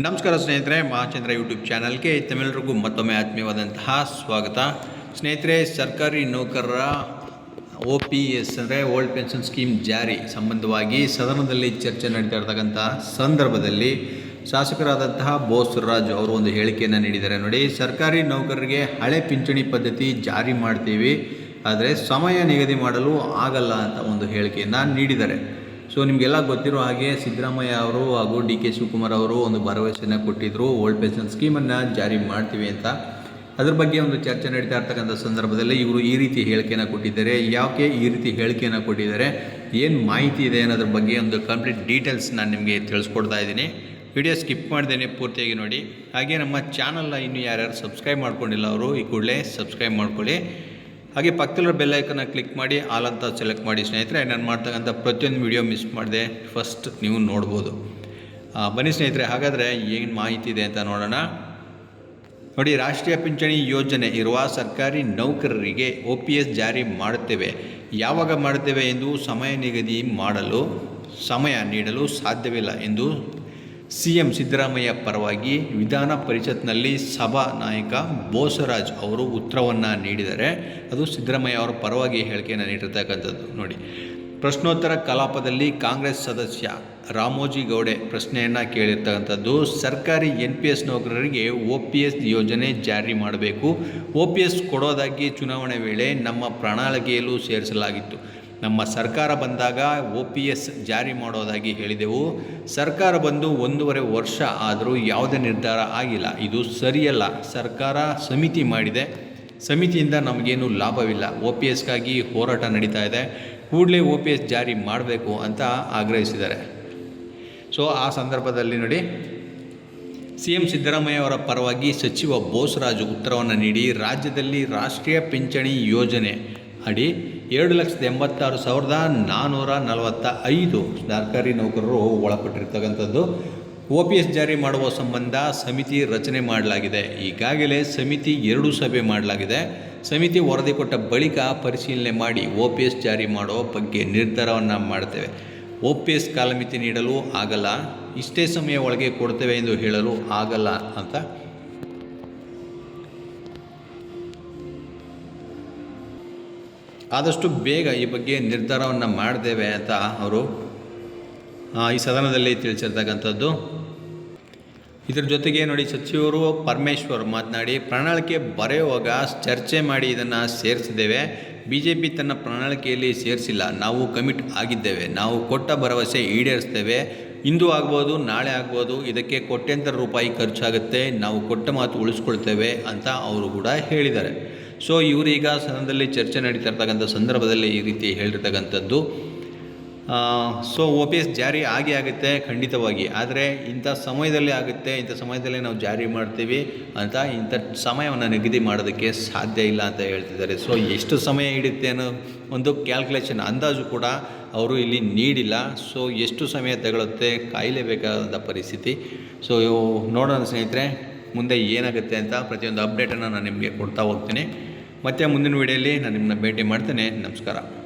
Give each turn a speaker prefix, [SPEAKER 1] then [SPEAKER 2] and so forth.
[SPEAKER 1] ನಮಸ್ಕಾರ ಸ್ನೇಹಿತರೆ ಮಹಾಚಂದ್ರ ಯೂಟ್ಯೂಬ್ ಚಾನಲ್ಗೆ ತಮಿಳರಿಗೂ ಮತ್ತೊಮ್ಮೆ ಆತ್ಮೀಯವಾದಂತಹ ಸ್ವಾಗತ. ಸ್ನೇಹಿತರೆ, ಸರ್ಕಾರಿ ನೌಕರರ ಒ ಪಿ ಎಸ್ ಅಂದರೆ ಓಲ್ಡ್ ಪೆನ್ಷನ್ ಸ್ಕೀಮ್ ಜಾರಿ ಸಂಬಂಧವಾಗಿ ಸದನದಲ್ಲಿ ಚರ್ಚೆ ನಡೀತಾ ಇರ್ತಕ್ಕಂಥ ಸಂದರ್ಭದಲ್ಲಿ ಶಾಸಕರಾದಂತಹ ಬೋಸರಾಜ್ ಅವರು ಒಂದು ಹೇಳಿಕೆಯನ್ನು ನೀಡಿದ್ದಾರೆ. ನೋಡಿ, ಸರ್ಕಾರಿ ನೌಕರರಿಗೆ ಹಳೆ ಪಿಂಚಣಿ ಪದ್ಧತಿ ಜಾರಿ ಮಾಡ್ತೀವಿ, ಆದರೆ ಸಮಯ ನಿಗದಿ ಮಾಡಲು ಆಗಲ್ಲ ಅಂತ ಒಂದು ಹೇಳಿಕೆಯನ್ನು ನೀಡಿದ್ದಾರೆ. ಸೊ ನಿಮಗೆಲ್ಲ ಗೊತ್ತಿರೋ ಹಾಗೆ ಸಿದ್ದರಾಮಯ್ಯ ಅವರು ಹಾಗೂ ಡಿ ಕೆ ಶಿವಕುಮಾರ್ ಅವರು ಒಂದು ಭರವಸೆಯನ್ನು ಕೊಟ್ಟಿದ್ದರು ಓಲ್ಡ್ ಪೆನ್ಷನ್ ಸ್ಕೀಮನ್ನು ಜಾರಿ ಮಾಡ್ತೀವಿ ಅಂತ. ಅದ್ರ ಬಗ್ಗೆ ಒಂದು ಚರ್ಚೆ ನಡೀತಾ ಇರ್ತಕ್ಕಂಥ ಸಂದರ್ಭದಲ್ಲಿ ಇವರು ಈ ರೀತಿ ಹೇಳಿಕೆಯನ್ನು ಕೊಟ್ಟಿದ್ದಾರೆ. ಯಾಕೆ ಈ ರೀತಿ ಹೇಳಿಕೆಯನ್ನು ಕೊಟ್ಟಿದ್ದಾರೆ? ಏನು ಮಾಹಿತಿ ಇದೆ ಅನ್ನೋದ್ರ ಬಗ್ಗೆ ಒಂದು ಕಂಪ್ಲೀಟ್ ಡೀಟೇಲ್ಸ್ ನಾನು ನಿಮಗೆ ತಿಳಿಸ್ಕೊಡ್ತಾ ಇದ್ದೀನಿ. ವಿಡಿಯೋ ಸ್ಕಿಪ್ ಮಾಡಿದ್ದೇನೆ ಪೂರ್ತಿಯಾಗಿ ನೋಡಿ. ಹಾಗೆ ನಮ್ಮ ಚಾನಲ್ನ ಇನ್ನೂ ಯಾರ್ಯಾರು ಸಬ್ಸ್ಕ್ರೈಬ್ ಮಾಡ್ಕೊಂಡಿಲ್ಲ ಅವರು, ಈ ಕೂಡಲೇ ಸಬ್ಸ್ಕ್ರೈಬ್ ಮಾಡ್ಕೊಳ್ಳಿ. ಹಾಗೆ ಪಕ್ಕದಲ್ಲಿರೋ ಬೆಲ್ ಐಕನ್ನ ಕ್ಲಿಕ್ ಮಾಡಿ ಆಲ್ ಅಂತ ಸೆಲೆಕ್ಟ್ ಮಾಡಿ ಸ್ನೇಹಿತರೆ, ನಾನು ಮಾಡ್ತಕ್ಕಂಥ ಪ್ರತಿಯೊಂದು ವಿಡಿಯೋ ಮಿಸ್ ಮಾಡಿದೆ. ಫಸ್ಟ್ ನೀವು ನೋಡ್ಬೋದು. ಬನ್ನಿ ಸ್ನೇಹಿತರೆ, ಹಾಗಾದರೆ ಏನು ಮಾಹಿತಿ ಇದೆ ಅಂತ ನೋಡೋಣ. ನೋಡಿ, ರಾಷ್ಟ್ರೀಯ ಪಿಂಚಣಿ ಯೋಜನೆ ಇರುವ ಸರ್ಕಾರಿ ನೌಕರರಿಗೆ ಒ ಪಿ ಎಸ್ ಜಾರಿ ಮಾಡುತ್ತೇವೆ. ಯಾವಾಗ ಮಾಡುತ್ತೇವೆ ಎಂದು ಸಮಯ ನಿಗದಿ ಮಾಡಲು, ಸಮಯ ನೀಡಲು ಸಾಧ್ಯವಿಲ್ಲ ಎಂದು ಸಿ ಎಂ ಸಿದ್ದರಾಮಯ್ಯ ಪರವಾಗಿ ವಿಧಾನ ಪರಿಷತ್ನಲ್ಲಿ ಸಭಾ ನಾಯಕ ಬೋಸರಾಜ್ ಅವರು ಉತ್ತರವನ್ನು ನೀಡಿದರೆ ಅದು ಸಿದ್ದರಾಮಯ್ಯ ಅವರ ಪರವಾಗಿ ಹೇಳಿಕೆಯನ್ನು ನೀಡಿರ್ತಕ್ಕಂಥದ್ದು. ನೋಡಿ, ಪ್ರಶ್ನೋತ್ತರ ಕಲಾಪದಲ್ಲಿ ಕಾಂಗ್ರೆಸ್ ಸದಸ್ಯ ರಾಮೋಜಿ ಗೌಡೆ ಪ್ರಶ್ನೆಯನ್ನು ಕೇಳಿರ್ತಕ್ಕಂಥದ್ದು, ಸರ್ಕಾರಿ ಎನ್ ಪಿ ಎಸ್ ನೌಕರರಿಗೆ ಒ ಪಿ ಎಸ್ ಯೋಜನೆ ಜಾರಿ ಮಾಡಬೇಕು. ಒ ಪಿ ಎಸ್ ಕೊಡೋದಾಗಿ ಚುನಾವಣೆ ವೇಳೆ ನಮ್ಮ ಪ್ರಣಾಳಿಕೆಯಲ್ಲೂ ಸೇರಿಸಲಾಗಿತ್ತು. ನಮ್ಮ ಸರ್ಕಾರ ಬಂದಾಗ ಒ ಪಿ ಎಸ್ ಜಾರಿ ಮಾಡೋದಾಗಿ ಹೇಳಿದೆವು. ಸರ್ಕಾರ ಬಂದು ಒಂದೂವರೆ ವರ್ಷ ಆದರೂ ಯಾವುದೇ ನಿರ್ಧಾರ ಆಗಿಲ್ಲ. ಇದು ಸರಿಯಲ್ಲ. ಸರ್ಕಾರ ಸಮಿತಿ ಮಾಡಿದೆ. ಸಮಿತಿಯಿಂದ ನಮಗೇನು ಲಾಭವಿಲ್ಲ. ಒ ಪಿ ಎಸ್ಗಾಗಿ ಹೋರಾಟ ನಡೀತಾ ಇದೆ. ಕೂಡಲೇ ಒ ಪಿ ಎಸ್ ಜಾರಿ ಮಾಡಬೇಕು ಅಂತ ಆಗ್ರಹಿಸಿದ್ದಾರೆ. ಸೊ, ಆ ಸಂದರ್ಭದಲ್ಲಿ ನೋಡಿ, ಸಿ ಎಂ ಸಿದ್ದರಾಮಯ್ಯ ಅವರ ಪರವಾಗಿ ಸಚಿವ ಬೋಸರಾಜು ಉತ್ತರವನ್ನು ನೀಡಿ, ರಾಜ್ಯದಲ್ಲಿ ರಾಷ್ಟ್ರೀಯ ಪಿಂಚಣಿ ಯೋಜನೆ ಅಡಿ ಎರಡು ಲಕ್ಷದ ಎಂಬತ್ತಾರು ಸಾವಿರದ ನಾನ್ನೂರ ನಲವತ್ತ ಐದು ಸರ್ಕಾರಿ ನೌಕರರು ಒಳಪಟ್ಟಿರ್ತಕ್ಕಂಥದ್ದು. ಒ ಪಿ ಎಸ್ ಜಾರಿ ಮಾಡುವ ಸಂಬಂಧ ಸಮಿತಿ ರಚನೆ ಮಾಡಲಾಗಿದೆ. ಈಗಾಗಲೇ ಸಮಿತಿ ಎರಡು ಸಭೆ ಮಾಡಲಾಗಿದೆ. ಸಮಿತಿ ವರದಿ ಕೊಟ್ಟ ಬಳಿಕ ಪರಿಶೀಲನೆ ಮಾಡಿ ಒ ಪಿ ಎಸ್ ಜಾರಿ ಮಾಡುವ ಬಗ್ಗೆ ನಿರ್ಧಾರವನ್ನು ಮಾಡ್ತೇವೆ. ಒ ಪಿ ಎಸ್ ಕಾಲಮಿತಿ ನೀಡಲು ಆಗಲ್ಲ, ಇಷ್ಟೇ ಸಮಯ ಒಳಗೆ ಕೊಡ್ತೇವೆ ಎಂದು ಹೇಳಲು ಆಗಲ್ಲ ಅಂತ ಆದಷ್ಟು ಬೇಗ ಈ ಬಗ್ಗೆ ನಿರ್ಧಾರವನ್ನು ಮಾಡಿದ್ದೇವೆ ಅಂತ ಅವರು ಈ ಸದನದಲ್ಲಿ ತಿಳಿಸಿರ್ತಕ್ಕಂಥದ್ದು. ಇದರ ಜೊತೆಗೆ ನೋಡಿ ಸಚಿವರು ಪರಮೇಶ್ವರ್ ಮಾತನಾಡಿ, ಪ್ರಣಾಳಿಕೆ ಬರೆಯುವಾಗ ಚರ್ಚೆ ಮಾಡಿ ಇದನ್ನು ಸೇರಿಸಿದ್ದೇವೆ. ಬಿ ಜೆ ಪಿ ತನ್ನ ಪ್ರಣಾಳಿಕೆಯಲ್ಲಿ ಸೇರಿಸಿಲ್ಲ. ನಾವು ಕಮಿಟ್ ಆಗಿದ್ದೇವೆ. ನಾವು ಕೊಟ್ಟ ಭರವಸೆ ಈಡೇರಿಸ್ತೇವೆ. ಇಂದು ಆಗ್ಬೋದು, ನಾಳೆ ಆಗ್ಬೋದು, ಇದಕ್ಕೆ ಕೋಟ್ಯಂತರ ರೂಪಾಯಿ ಖರ್ಚಾಗುತ್ತೆ. ನಾವು ಕೊಟ್ಟ ಮಾತು ಉಳಿಸ್ಕೊಳ್ತೇವೆ ಅಂತ ಅವರು ಕೂಡ ಹೇಳಿದ್ದಾರೆ. ಸೊ ಇವರೀಗ ಸದನದಲ್ಲಿ ಚರ್ಚೆ ನಡೀತಾ ಇರ್ತಕ್ಕಂಥ ಸಂದರ್ಭದಲ್ಲಿ ಈ ರೀತಿ ಹೇಳಿರ್ತಕ್ಕಂಥದ್ದು. ಸೊ ಒ ಪಿ ಎಸ್ ಜಾರಿ ಆಗೇ ಆಗುತ್ತೆ ಖಂಡಿತವಾಗಿ. ಆದರೆ, ಇಂಥ ಸಮಯದಲ್ಲಿ ಆಗುತ್ತೆ, ಇಂಥ ಸಮಯದಲ್ಲಿ ನಾವು ಜಾರಿ ಮಾಡ್ತೀವಿ ಅಂತ ಇಂಥ ಸಮಯವನ್ನು ನಿಗದಿ ಮಾಡೋದಕ್ಕೆ ಸಾಧ್ಯ ಇಲ್ಲ ಅಂತ ಹೇಳ್ತಿದ್ದಾರೆ. ಸೊ ಎಷ್ಟು ಸಮಯ ಹಿಡಿಯುತ್ತೆ ಅನ್ನೋ ಒಂದು ಕ್ಯಾಲ್ಕುಲೇಷನ್ ಅಂದಾಜು ಕೂಡ ಅವರು ಇಲ್ಲಿ ನೀಡಿಲ್ಲ. ಸೊ ಎಷ್ಟು ಸಮಯ ತಗೊಳುತ್ತೆ ಕಾಯಲೇಬೇಕಾದ ಪರಿಸ್ಥಿತಿ. ಸೊ ನೋಡೋಣ ಸ್ನೇಹಿತರೆ, ಮುಂದೆ ಏನಾಗುತ್ತೆ ಅಂತ ಪ್ರತಿಯೊಂದು ಅಪ್ಡೇಟನ್ನು ನಾನು ನಿಮಗೆ ಕೊಡ್ತಾ ಹೋಗ್ತೀನಿ. ಮತ್ತು ಮುಂದಿನ ವಿಡಿಯೋಲಿ ನಾನು ನಿಮ್ಮನ್ನ ಭೇಟಿ ಮಾಡ್ತೇನೆ. ನಮಸ್ಕಾರ.